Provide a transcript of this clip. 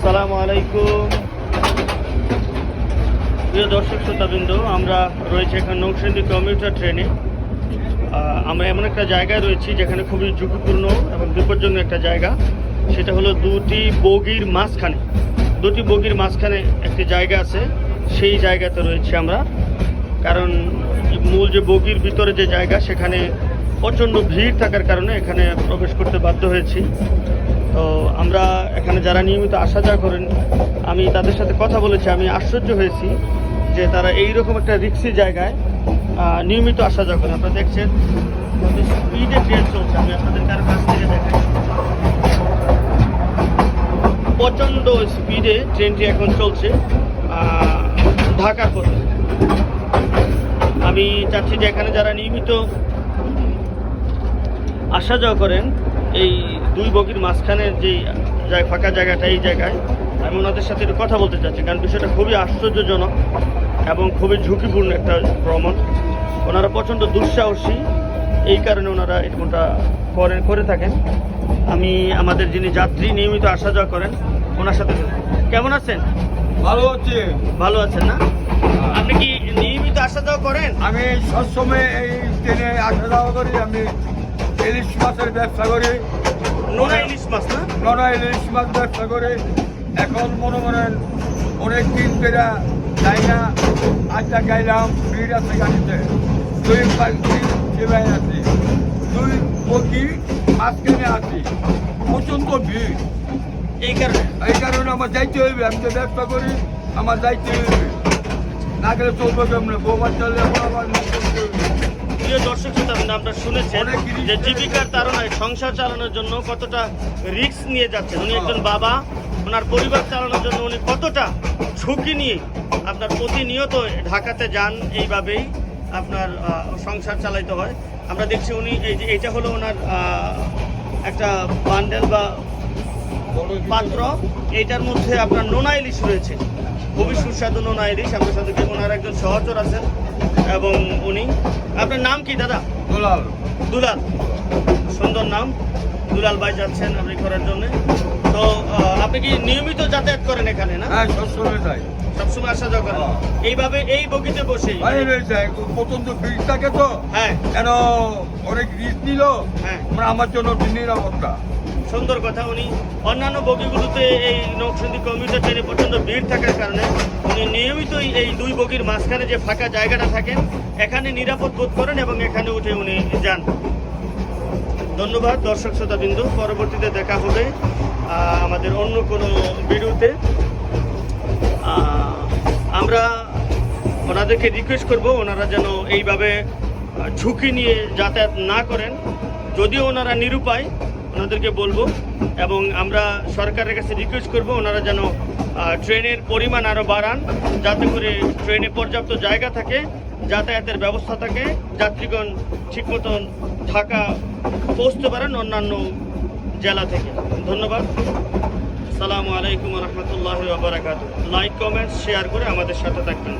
আসসালামু আলাইকুম। প্রিয় দর্শক, শ্রোতাবৃন্দ, আমরা রয়েছে এখন নৌসেন্দি কমিউটার ট্রেনে। আমরা এমন একটা জায়গায় রয়েছি যেখানে খুবই ঝুঁকিপূর্ণ এবং বিপজ্জনক একটা জায়গা। সেটা হলো দুটি বগির মাঝখানে। দুটি বগির মাঝখানে একটি জায়গা আছে। সেই জায়গাতে রয়েছি আমরা। কারণ মূল যে বগির ভিতরে যে জায়গা, সেখানে প্রচণ্ড ভিড় থাকার কারণে এখানে প্রবেশ করতে বাধ্য হয়েছি। তো আমরা এখানে যারা নিয়মিত আসা যাওয়া করেন, আমি তাদের সাথে কথা বলেছি, আমি আশ্চর্য হয়েছি যে তারা এই রকম একটা রিক্সি জায়গায় নিয়মিত আসা যাওয়া করেন। আপনারা দেখছেন স্পিডে ট্রেন চলছে। আমি আপনাদের কারও কাছ থেকে দেখাই। প্রচণ্ড স্পিডে ট্রেনটি এখন চলছে ঢাকার পথে আমি চাচ্ছি যে এখানে যারা নিয়মিত আসা যাওয়া করেন, এই দুই বগির মাঝখানের যে ফাঁকা জায়গাটা এই জায়গায় আমি ওনাদের সাথে একটু কথা বলতে চাচ্ছি কারণ বিষয়টা খুবই আশ্চর্যজনক এবং খুবই ঝুঁকিপূর্ণ একটা ভ্রমণ। ওনারা প্রচণ্ড দুঃসাহসী এই কারণে ওনারা এরকমটা করেন করে থাকেন। আমি আমাদের যিনি যাত্রী নিয়মিত আসা যাওয়া করেন ওনার সাথে কেমন আছেন? ভালো হচ্ছে ভালো আছেন না? আপনি কি নিয়মিত আসা যাওয়া করেন? আমি সবসময় এই ট্রেনে আসা যাওয়া করি আমি ইলিশ মাছের ব্যবসা করি। নোনা ইলিশ মাছ না? নড়া ইলিশ মাছ ব্যবসা করি। এখন মনে করেন অনেক দিন পেরা যাই না আজটা গাইলাম ভিড় আছে গাড়িতে। দুই পাখি সেবাই আছি। দুই পক্ষী মাঝখানে আছি। প্রচণ্ড ভিড়। এই কারণে? এই কারণে আমার যাইতে হইবে আমি তো ব্যবসা করি আমার যাইতে হইবে। না গেলে চলবে কেমন? বউ বাচ্চালে আমার। প্রিয় দর্শক শ্রোতা আপনারা শুনেছেন যে জীবিকার তাড়নায় সংসার চালানোর জন্য কতটা রিস্ক নিয়ে যাচ্ছেন। উনি একজন বাবা ওনার পরিবার চালানোর জন্য উনি কতটা ঝুঁকি নিয়ে আপনার প্রতিনিয়ত ঢাকাতে যান এইভাবেই আপনার সংসার চালাইতে হয়। আমরা দেখছি উনি এই যে এটা হলো ওনার একটা বান্ডেল বা পাত্র এইটার মধ্যে আপনার নোনা ইলিশ রয়েছে। খুবই সুস্বাদু নোনা ইলিশ। আপনার সাথে ওনার একজন সহচর আছেন এবং উনি। আপনার নাম কি দাদা? দোলাল। দুলাল। সুন্দর নাম। দুলাল ভাই যাচ্ছেন আপনি করার জন্য। তো আপনি কি নিয়মিত যাতায়াত করেন এখানে না? হ্যাঁ সবসময় যাই। সবসময় আসা যাওয়া করেন। এইভাবে এই বগিতে বসে। প্রচণ্ড ভিড় থাকে তো। হ্যাঁ। কেন? অনেক রিস্ক নিল। হ্যাঁ। আমরা আমার জন্য নিরাপত্তা সুন্দর কথা। উনি অন্যান্য বগিগুলোতে এই নকশন্দি কমিউটার ট্রেনে প্রচণ্ড ভিড় থাকার কারণে উনি নিয়মিতই এই দুই বগির মাঝখানে যে ফাঁকা জায়গাটা থাকেন, এখানে নিরাপদ বোধ করেন এবং এখানে উঠে উনি যান। ধন্যবাদ দর্শক শ্রোতাবিন্দু, পরবর্তীতে দেখা হবে আমাদের অন্য কোনো ভিডিওতে। আমরা ওনাদেরকে রিকোয়েস্ট করব, ওনারা যেন এইভাবে ঝুঁকি নিয়ে যাতায়াত না করেন। যদিও ওনারা নিরুপায় ওনাদেরকে বলব এবং আমরা সরকারের কাছে রিকোয়েস্ট করব ওনারা যেন ট্রেনের পরিমাণ আরও বাড়ান, যাতে করে ট্রেনে পর্যাপ্ত জায়গা থাকে, যাতায়াতের ব্যবস্থা থাকে, যাত্রীগণ ঠিক মতন ঢাকা পৌঁছতে পারেন অন্যান্য জেলা থেকে। ধন্যবাদ। আসসালামু আলাইকুম রহমতুল্লাহ বারাকাত লাইক কমেন্টস শেয়ার করে আমাদের সাথে থাকবেন।